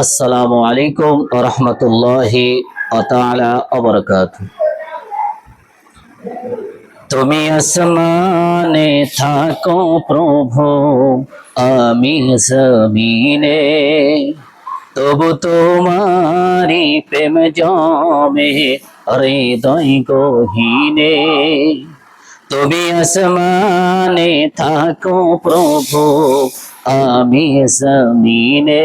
আসসালামু আলাইকুম রহমতুল্লাহি অবরকাত তুমি আসমানে থাকো প্রভু আমি জমিনে। তবু তোমারি প্রেম জমে হৃদয় গহীনে। তুমি আসমানে থাকো প্রভু আমি জমিনে।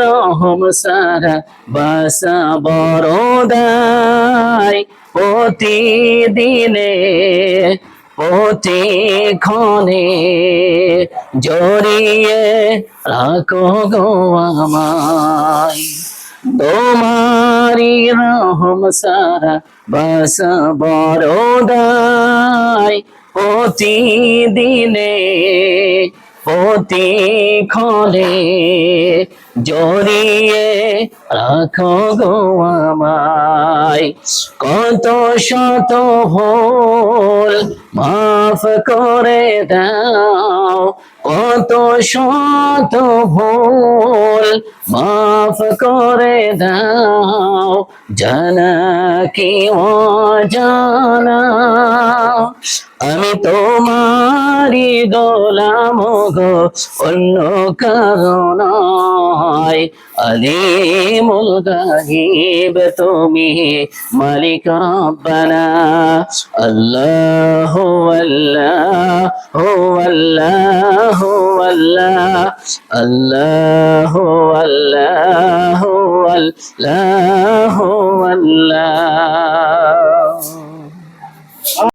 রহম সারা বাসা বড়দাই প্রতিদিনে, প্রতিক্ষণে জড়িয়ে রাখো গো আমায়। তোমারি রহম সারা বাসা বড়দাই প্রতিদিনে প্রতিক্ষণে জড়িয়ে রাখো গো আমায়। কত শত ভুল মাফ করে দাও, কত শত ভুল মাফ করে দাও। জানা কি ও জানা আমি তোমারি গোলাম গো, অন্য কারণ আলিমুল গাহিব তুমি মালিক রব্বানা। আল্লাহ আল্লাহ হো আল্লাহ হো আল্লাহ। আল্লাহ আল্লাহ আল্লাহ আল্লাহ।